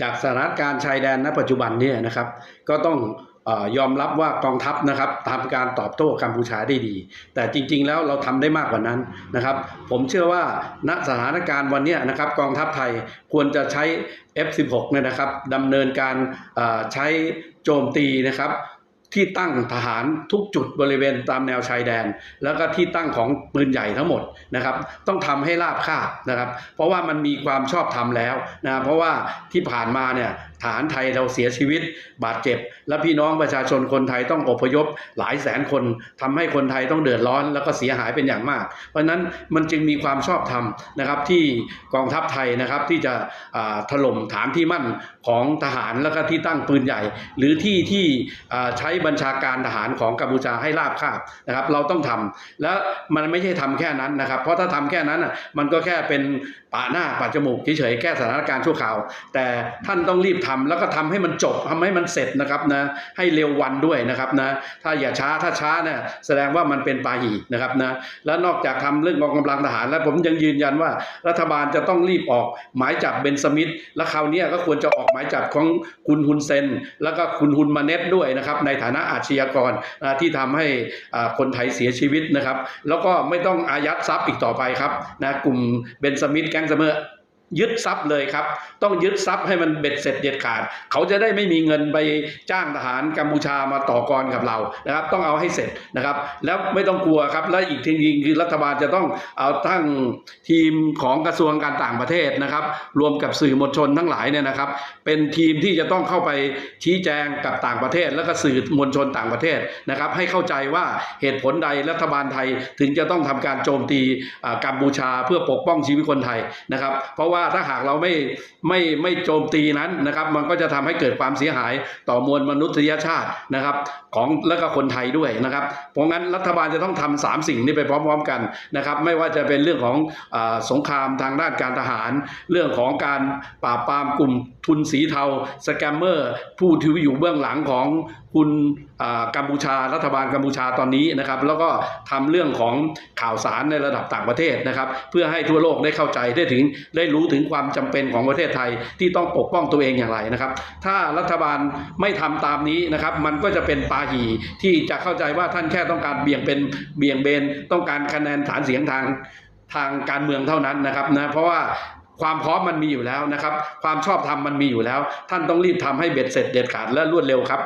จากสถานการณ์ชายแดนณปัจจุบันเนี่ยนะครับ ก็ต้องอยอมรับว่ากองทัพนะครับทำการตอบโต้กัมพูชาได้ดี แต่จริง ๆ แล้วเราทำได้มากกว่านั้นนะครับ ผมเชื่อว่าณสถานการณ์วันนี้นะครับกองทัพไทยควรจะใช้ F16 เนี่ยนะครับดำเนินการใช้โจมตีนะครับ ที่ตั้งทหารทุกจุดบริเวณตามแนวชายแดน แล้วก็ที่ตั้งของปืนใหญ่ทั้งหมดนะครับ ต้องทำให้ราบคาบนะครับ เพราะว่ามันมีความชอบธรรมแล้วนะเพราะว่าที่ผ่านมาเนี่ย ฐานไทยเราเสียชีวิต บาดเจ็บ และพี่น้องประชาชนคนไทยต้องอพยพหลายแสนคนทำให้คนไทยต้องเดือดร้อน แล้วก็เสียหายเป็นอย่างมาก เพราะฉะนั้นมันจึงมีความชอบธรรมนะครับที่กองทัพไทยนะครับที่จะถล่มฐานที่มั่นของทหารแล้วก็ที่ตั้งปืนใหญ่ หรือที่ที่ใช้บัญชาการทหารของกัมพูชาให้ราบคาบนะครับเราต้องทำแล้วมันไม่ใช่ทำแค่นั้นนะครับ เพราะถ้าทำแค่นั้นอะมันก็แค่เป็นปะหน้าปะจมูกเฉยๆแก้สถานการณ์ชั่วคราว แต่ท่านต้องรีบทำแล้วก็ทำให้มันจบทำให้มันเสร็จนะครับนะให้เร็ววันด้วยนะครับนะถ้าอย่าช้าถ้าช้าเนี่ยแสดงว่ามันเป็นปาหีนะครับนะแล้วนอกจากทำเรื่องกองกำลังทหาร แล้วผมยังยืนยันว่ารัฐบาลจะต้องรีบออกหมายจับเบนสมิธและคราวนี้ก็ควรจะออกหมายจับของคุณฮุนเซน แล้วก็คุณฮุนมาเน็ตด้วยนะครับในฐานะอาชญากรนะที่ทำให้คนไทยเสียชีวิตนะครับ แล้วก็ไม่ต้องอายัดทรัพย์อีกต่อไปครับนะกลุ่มเบนสมิธแก๊งเสมอ ยึดทรัพย์เลยครับ ต้องยึดทรัพย์ให้มันเบ็ดเสร็จเด็ดขาด เขาจะได้ไม่มีเงินไปจ้างทหารกัมพูชามาต่อกรกับเรานะครับ ต้องเอาให้เสร็จนะครับ แล้วไม่ต้องกลัวครับ และอีกทีนึงคือรัฐบาลจะต้องเอาตั้งทีมของกระทรวงการต่างประเทศนะครับ รวมกับสื่อมวลชนทั้งหลายเนี่ยนะครับ เป็นทีมที่จะต้องเข้าไปชี้แจงกับต่างประเทศ แล้วก็สื่อมวลชนต่างประเทศนะครับ ให้เข้าใจว่าเหตุผลใดรัฐบาลไทยถึงจะต้องทำการโจมตีกัมพูชา เพื่อปกป้องชีวิตคนไทยนะครับ เพราะว่าว่าถ้าหากเราไม่ไม่ไม่โจมตีนั้นนะครับ มันก็จะทำให้เกิดความเสียหายต่อมวลมนุษยชาตินะครับ ของแล้วก็คนไทยด้วยนะครับ เพราะงั้นรัฐบาลจะต้องทำสามสิ่งนี้ไปพร้อม ๆ กันนะครับ ไม่ว่าจะเป็นเรื่องของอสงครามทางด้านการทหาร เรื่องของการปราบปรามกลุ่มทุนสีเทาสแกมเมอร์ ผู้ที่อยู่เบื้องหลังของคุณกัมพูชารัฐบาลกัมพูชาตอนนี้นะครับแล้วก็ทำเรื่องของข่าวสารในระดับต่างประเทศนะครับ เพื่อให้ทั่วโลกได้เข้าใจได้ถึงได้รู้ถึงความจำเป็นของประเทศไทยที่ต้องปกป้องตัวเองอย่างไรนะครับ ถ้ารัฐบาลไม่ทำตามนี้นะครับ มันก็จะเป็นปาหีที่จะเข้าใจว่าท่านแค่ต้องการเบี่ยงเป็นเบี่ยงเบนต้องการคะแนนฐานเสียงทางทางการเมืองเท่านั้นนะครับนะเพราะว่าความพร้อมมันมีอยู่แล้วนะครับ ความชอบธรรมมันมีอยู่แล้ว ท่านต้องรีบทำให้เบ็ดเสร็จเด็ดขาดและรวดเร็วครับ